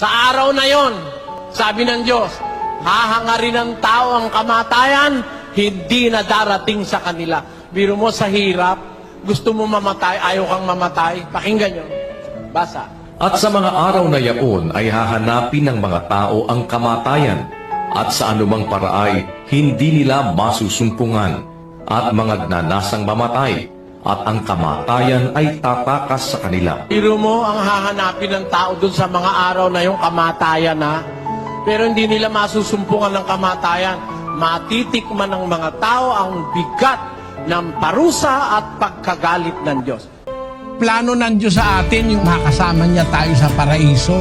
Sa araw na yon, sabi ng Diyos, hahangarin ng tao ang kamatayan, hindi na darating sa kanila. Biro mo sa hirap, gusto mo mamatay, ayaw kang mamatay. Pakinggan nyo. Basa. At sa mga araw na yaon ay hahanapin ng mga tao ang kamatayan at sa anumang paraay hindi nila masusumpungan at mga nanasang mamatay at ang kamatayan ay tatakas sa kanila. Biro mo ang hahanapin ng tao dun sa mga araw na yung kamatayan na. Pero hindi nila masusumpungan ng kamatayan. Matitikman ng mga tao ang bigat ng parusa at pagkagalit ng Diyos. plano ng Diyos sa atin yung makasama niya tayo sa paraiso.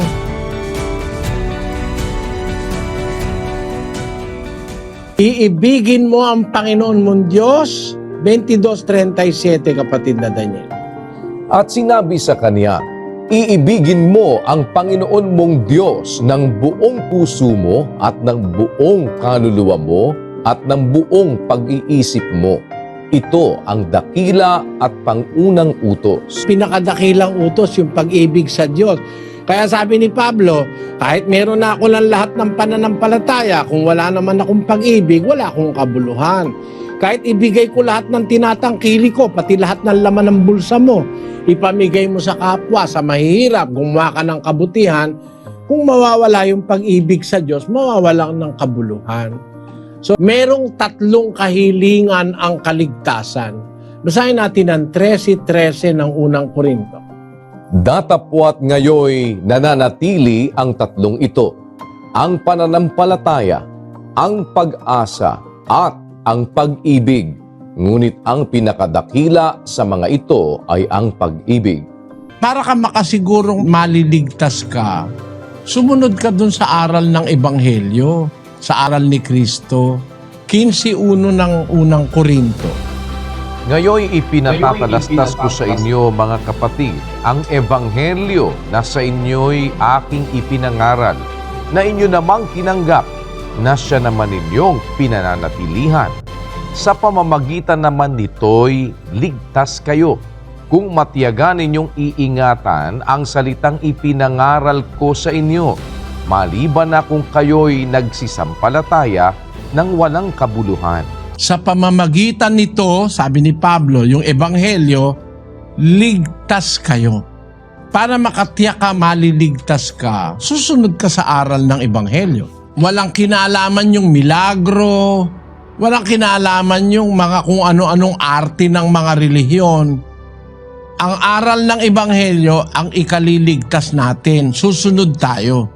Iibigin mo ang Panginoon mong Diyos. 22.37 kapatid na Daniel. At sinabi sa kanya, Iibigin mo ang Panginoon mong Diyos ng buong puso mo at ng buong kaluluwa mo at ng buong pag-iisip mo. Ito ang dakila at pangunang utos. Pinakadakilang utos yung pag-ibig sa Diyos. Kaya sabi ni Pablo, kahit meron na ako ng lahat ng pananampalataya, kung wala naman akong pag-ibig, wala akong kabuluhan. Kahit ibigay ko lahat ng tinatangkili ko, pati lahat ng laman ng bulsa mo, ipamigay mo sa kapwa, sa mahihirap, gumawa ka ng kabutihan, kung mawawala yung pag-ibig sa Diyos, mawawala ng kabuluhan. So, merong tatlong kahilingan ang kaligtasan. Basahin natin ang 13.13 ng unang Korinto. Datapwat ngayoy nananatili ang tatlong ito, ang pananampalataya, ang pag-asa, at ang pag-ibig. Ngunit ang pinakadakila sa mga ito ay ang pag-ibig. Para ka makasigurong maliligtas ka, sumunod ka dun sa aral ng Ebanghelyo, sa aral ni Kristo. 15.1 ng unang Korinto. Ngayoy ipinatatalastas ko sa inyo mga kapatid ang ebanghelyo na sa inyo'y aking ipinangaral na inyo namang tinanggap na siya naman ninyong pinananatilihan. Sa pamamagitan naman nito'y ligtas kayo kung matiyagan ninyong iingatan ang salitang ipinangaral ko sa inyo maliban na kung kayo'y nagsisampalataya ng walang kabuluhan. Sa pamamagitan nito, sabi ni Pablo, yung Ebanghelyo, ligtas kayo. Para makatiyak ka, maliligtas ka, susunod ka sa aral ng Ebanghelyo. Walang kinalaman yung milagro, walang kinalaman yung mga kung ano-anong arte ng mga relihiyon. Ang aral ng Ebanghelyo ang ikaliligtas natin. Susunod tayo.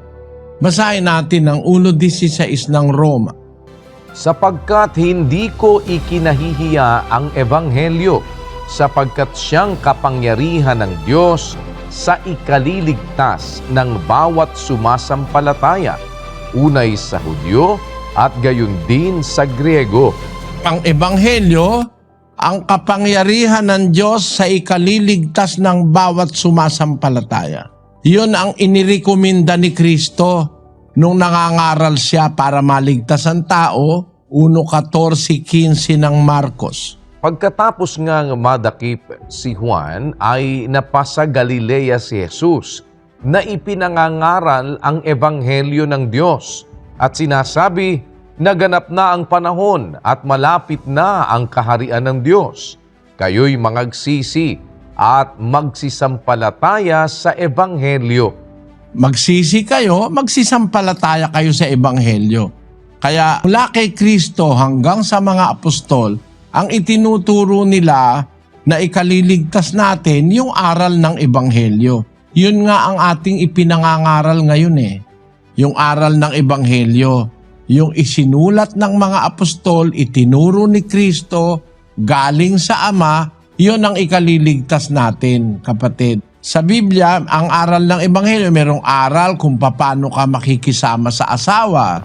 Basahin natin ang 1.16 ng Roma. Sapagkat hindi ko ikinahihiya ang Ebanghelyo, sapagkat siyang kapangyarihan ng Diyos sa ikaliligtas ng bawat sumasampalataya, unay sa Hudyo at gayon din sa Griego. ang ebanghelyo ang kapangyarihan ng Diyos sa ikaliligtas ng bawat sumasampalataya. Yun ang inirekomenda ni Kristo nung nangangaral siya para maligtas ang tao, 1.14.15 ng Marcos. Pagkatapos ngang madakip si Juan ay napasa Galilea si Jesus na ipinangangaral ang ebanghelyo ng Diyos at sinasabi, naganap na ang panahon at malapit na ang kaharian ng Diyos. Kayo'y mangagsisi at magsisampalataya sa ebanghelyo. Magsisi kayo, magsisampalataya kayo sa ebanghelyo. Kaya mula kay Kristo hanggang sa mga apostol, ang itinuturo nila na ikaliligtas natin yung aral ng ebanghelyo. Yun nga ang ating ipinangangaral ngayon eh. Yung aral ng ebanghelyo. Yung isinulat ng mga apostol, itinuro ni Kristo, galing sa Ama, yun ang ikaliligtas natin, kapatid. Sa Biblia, ang aral ng Ebanghelyo, merong aral kung paano ka makikisama sa asawa.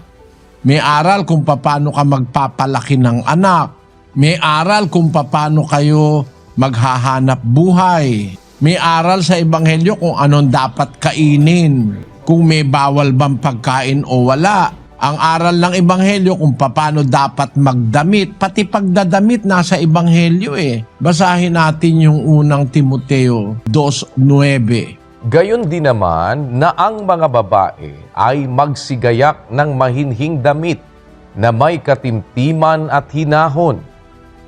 May aral kung paano ka magpapalaki ng anak. May aral kung paano kayo maghahanap buhay. May aral sa Ebanghelyo kung anong dapat kainin. Kung may bawal bang pagkain o wala. Ang aral ng Ebanghelyo kung paano dapat magdamit. Pati pagdadamit nasa Ebanghelyo eh. Basahin natin yung unang Timoteo 2.9. Gayon din naman na ang mga babae ay magsigayak ng mahinhing damit na may katimtiman at hinahon.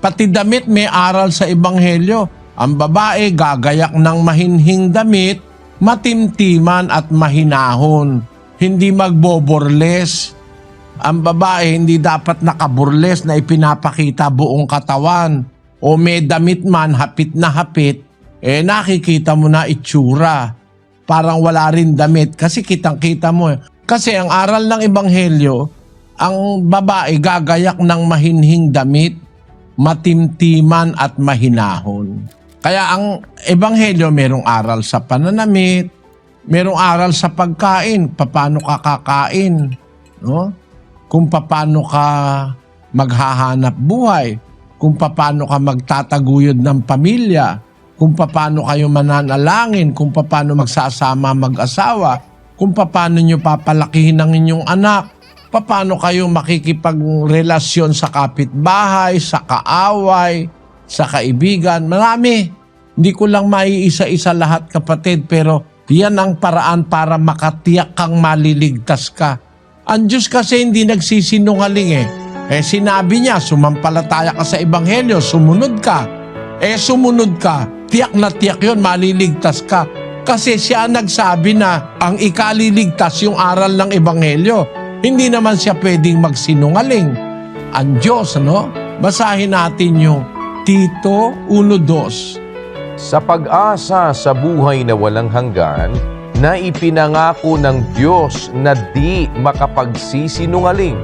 Pati damit may aral sa Ebanghelyo. Ang babae gagayak ng mahinhing damit, matimtiman at mahinahon. Hindi magboborles. Ang babae hindi dapat nakaburles na ipinapakita buong katawan. O may damit man, hapit na hapit, eh nakikita mo na itsura. Parang wala rin damit kasi kitang-kita mo. eh. Kasi ang aral ng Ebanghelyo, ang babae gagayak ng mahinhing damit, matimtiman at mahinahon. Kaya ang ebanghelyo merong aral sa pananamit, merong aral sa pagkain, paano ka kakain, no? Kung paano ka maghahanap buhay, kung paano ka magtataguyod ng pamilya, kung paano kayo mananalangin, kung paano magsasama mag-asawa, kung paano nyo papalakihin ang inyong anak, paano kayo makikipagrelasyon sa kapitbahay, sa kaaway, sa kaibigan. Marami. Hindi ko lang maiisa-isa lahat kapatid pero yan ang paraan para makatiyak kang maliligtas ka. Ang Diyos kasi hindi nagsisinungaling eh. Eh sinabi niya, sumampalataya ka sa Ebanghelyo, sumunod ka. Eh sumunod ka, tiyak na tiyak yun, maliligtas ka. Kasi siya nagsabi na ang ikaliligtas yung aral ng Ebanghelyo. Hindi naman siya pwedeng magsinungaling. Ang Diyos, ano? Basahin natin yung Tito 1.2. Sa pag-asa sa buhay na walang hanggan, na ipinangako ng Diyos na di makapagsisinungaling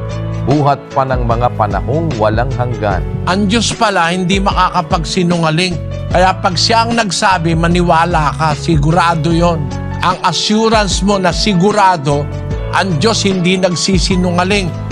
buhat pa ng mga panahong walang hanggan. Ang Diyos pala hindi makakapagsinungaling. Kaya pag siya ang nagsabi, maniwala ka, sigurado yon. Ang assurance mo na sigurado, ang Diyos hindi nagsisinungaling.